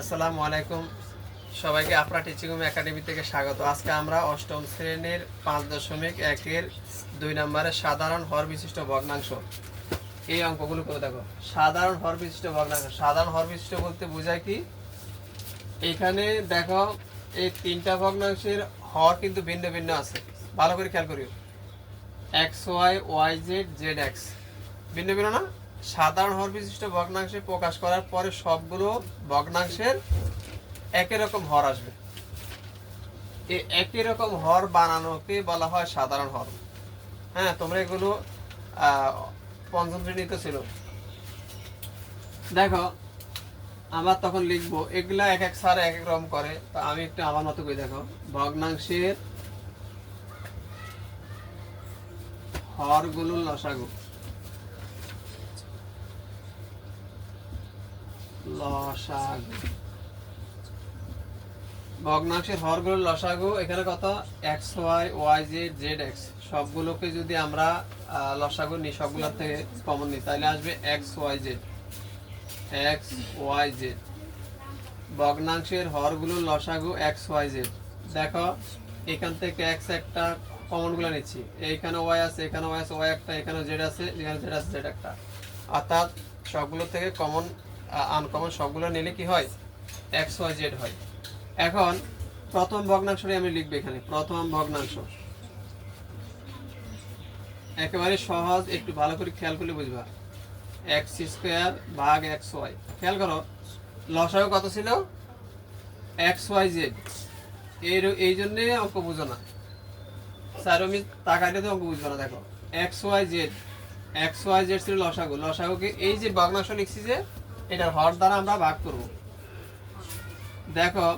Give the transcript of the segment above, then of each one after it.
আসসালামু আলাইকুম। সবাইকে আপনার টিচিং রুম একাডেমি থেকে স্বাগত। আজকে আমরা অষ্টম শ্রেণির পাঁচ দশমিক একের দুই নম্বরের সাধারণ হর বিশিষ্ট ভগ্নাংশ। এই অঙ্কগুলো করে দেখো। সাধারণ হর বিশিষ্ট ভগ্নাংশ। সাধারণ হর বিশিষ্ট বলতে বোঝায় কি? এখানে দেখো, এই তিনটা ভগ্নাংশের হর কিন্তু ভিন্ন ভিন্ন আছে। ভালো করে খেয়াল করিও। X Y Y Z Z X. ভিন্ন ভিন্ন না? সাধারণ হর বিশিষ্ট ভগ্নাংশে প্রকাশ করার পরে সবগুলো ভগ্নাংশের একই রকম হর আসবে। এই একই রকম হর বানানোকে বলা হয় সাধারণ হর। হ্যাঁ তোমরা এগুলো পঞ্চম শ্রেণীতে ছিল। দেখো, আমার তখন লিখব, এগুলা এক এক স্যার এক এক রকম করে। তো আমি একটু আমার মতো করে দেখো। ভগ্নাংশের হরগুলো লসাগু। লসাগু। ভগ্নাংশের হরগুলো লসাগু। এখানে কত? X, Y Y, Z Z, X. সবগুলোকে যদি আমরা লসাগু নিই, সবগুলোর থেকে কমন নিই, তাহলে আসবে X, Y, Z. X, Y, Z. ভগ্নাংশের হরগুলো লসাগু এক্স, ওয়াই, জেড। দেখো, এখান থেকে এক্স একটা কমনগুলো নিচ্ছি। এইখানে ওয়াই আছে, এখানে ওয়াই আছে, ওয়াই একটা, এখানে জেড আছে, এখানে জেড আছে, জেড একটা। অর্থাৎ সবগুলো থেকে কমন আনকমন সবগুলো নিলে কি হয়? এক্স ওয়াই জেড হয়। এখন প্রথম ভগ্নাংশটি আমি লিখব এখানে, প্রথম ভগ্নাংশ। একেবারে সহজ, একটু ভালো করে খেয়াল করলে বুঝবা। এক্স স্কোয়ার ভাগ এক্স ওয়াই খেয়াল করো, লসাগু কত ছিল? এক্স ওয়াই জেড এর এই জন্যে অঙ্ক বুঝো না। স্যার আমি তাকাইলে তো অঙ্ক বুঝব না, দেখো। X Y Z X Y Z ছিল লসাগু। লসাগুকে এই যে ভগ্নাংশ লিখছি যে এটার হর দ্বারা আমরা ভাগ করব। দেখো,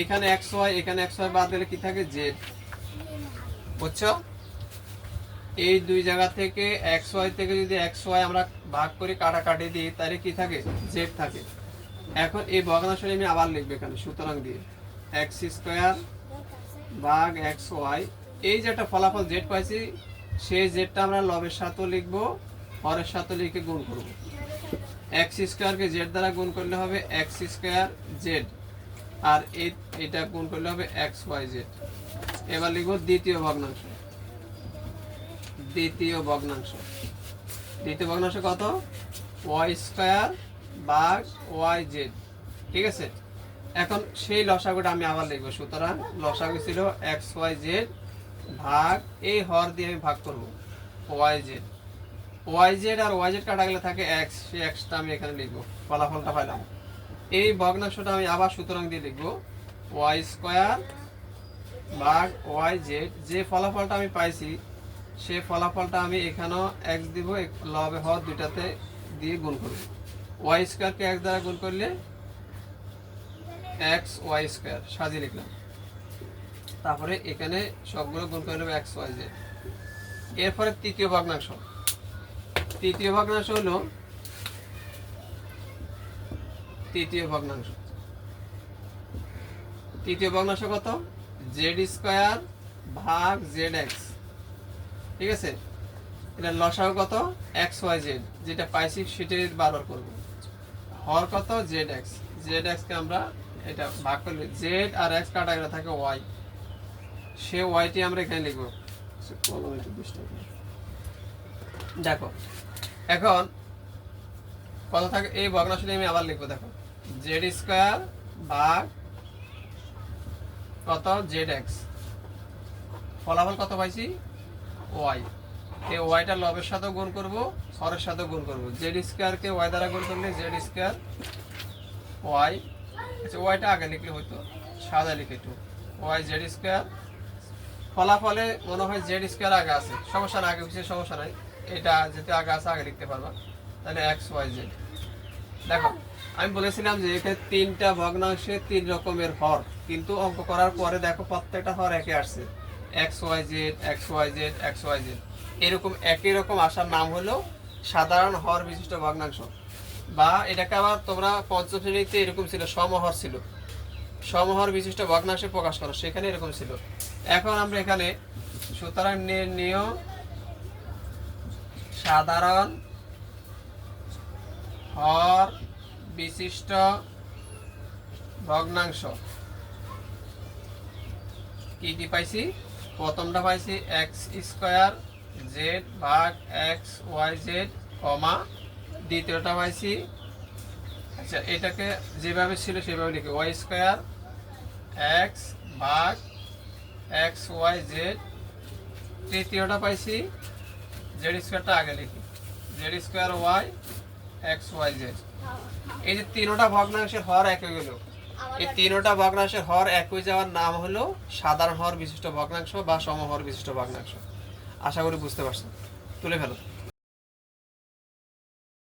এখানে একশো ওয়াই এখানে এক্স ওয়াই বাদ দিলে কি থাকে? জেড বুঝছ? এই দুই জায়গা থেকে একশো ওয়াই থেকে যদি একশো ওয়াই আমরা ভাগ করে কাটাকাটি দিই, তাহলে কি থাকে? জেড থাকে। এখন এই ভগ্নাংশটি আমি আবার লিখব এখানে, সুতরাং দিয়ে। এক্স স্কোয়ার ভাগ এক্স ওয়াই এই যে একটা ফলাফল জেড পাইছি, সেই জেডটা আমরা লবের সাথেও লিখব, হরের সাথে লিখে গুণ করব। এক্স স্কোয়ারকে জেড দ্বারা গুণ করলে হবে এক্স স্কোয়ার জেড আর এটা গুণ করলে হবে এক্স ওয়াই জেড এবার লিখব দ্বিতীয় ভগ্নাংশ। দ্বিতীয় ভগ্নাংশ। দ্বিতীয় ভগ্নাংশ কত? ওয়াই স্কোয়ার ভাগ ওয়াই জেড ঠিক আছে? এখন সেই লসাগুটা আমি আবার লিখব। সুতরাং লসাগু ছিল এক্স ওয়াই জেড ভাগ এই হর দিয়ে আমি ভাগ করব। ওয়াই জেড ওয়াই জেড আর ওয়াই জেড কাটা গেলে থাকে এক্স সেই এক্সটা আমি এখানে লিখব। ফলাফলটা পাইলাম। এই ভগ্নাংশটা আমি আবার সুতরাং দিয়ে লিখব ওয়াই স্কোয়ার ভাগ ওয়াই জেড যে ফলাফলটা আমি পাইছি সেই ফলাফলটা আমি এখানেও এক্স দিব লবে হর দুইটাতে দিয়ে গুণ করব। ওয়াই স্কোয়ারকে এক্স দ্বারা গুণ করলে এক্স ওয়াই স্কোয়ার সাজিয়ে লিখলাম। তারপরে এখানে সবগুলো গুণ করে নেবে এক্স ওয়াই জেড এরপরে তৃতীয় ভগ্নাংশ। তৃতীয় ভগ্নাংশ হলো? তৃতীয় ভগ্নাংশ। তৃতীয় ভগ্নাংশ কত? জেড স্কোয়ার ভাগ জেড এক্স ঠিক আছে? এটা লসাগু কত? এক্স ওয়াই জেড যেটা পাইছি সেটাই বারবার করব। হর কত? জেড এক্স জেড এক্স কে আমরা এটা ভাগ করলে জেড আর এক্স কাটা গেলে থাকে ওয়াই সে ওয়াইটি আমরা এখানে লিখব। দেখো এখন কত থাকে, এই ভগ্নাংশটি আমি আবার লিখব, দেখো। জেড স্কোয়ার ভাগ কত? জেড এক্স ফলাফল কত পাইছি? ওয়াই এই ওয়াইটা লবের সাথে গুণ করব, হরের সাথে গুণ করব। জেড স্কোয়ারকে ওয়াই দ্বারা গুণ করলে জেড স্কোয়ার ওয়াই আচ্ছা ওয়াইটা আগে লিখলে হয়তো সাদা লিখে একটু। ওয়াই জেড স্কোয়ার ফলাফলে মনে হয় জেড স্কোয়ার আগে আছে, সমস্যা না আগে কিছু সমস্যা নাই। এটা যেতে আগে আছে, আগে লিখতে পারবা। তাহলে এক্স ওয়াই জেড দেখো, আমি বলেছিলাম যে এখানে তিনটা ভগ্নাংশে তিন রকমের হর, কিন্তু অঙ্ক করার পরে দেখো প্রত্যেকটা হর একে আসছে। X Y Z X Y Z X Y Z এরকম, একই রকম আসার নাম হলো সাধারণ হর বিশিষ্ট ভগ্নাংশ। বা এটাকে আবার তোমরা পঞ্চম শ্রেণীতে এরকম ছিল, সমহর ছিল। সমহর বিশিষ্ট ভগ্নাংশে প্রকাশ করো, সেখানে এরকম ছিল। এখন আমরা এখানে সুতরাং নির্ণীয় সাধারণ হর বিশিষ্ট ভগ্নাংশ। কি কি পাইছি? প্রথমটা পাইছি এক্স স্কোয়ার জেড ভাগ এক্স ওয়াই জেড কমা। দ্বিতীয়টা পাইছি আচ্ছা এটাকে যেভাবে ছিল সেভাবে লিখি। ওয়াই স্কোয়ার এক্স ভাগ এক্স ওয়াই জেড তৃতীয়টা পাইছি জেড স্কোয়ারটা আগে লিখি। Z square Y, X Y Z. এই যে তিনোটা ভগ্নাংশের হর এক হয়ে গেল। এই তিনোটা ভগ্নাংশের হর এক হয়ে যাওয়ার নাম হলো সাধারণ হর বিশিষ্ট ভগ্নাংশ বা সমহর বিশিষ্ট ভগ্নাংশ। আশা করি বুঝতে পারছেন। তুলে ফেলো।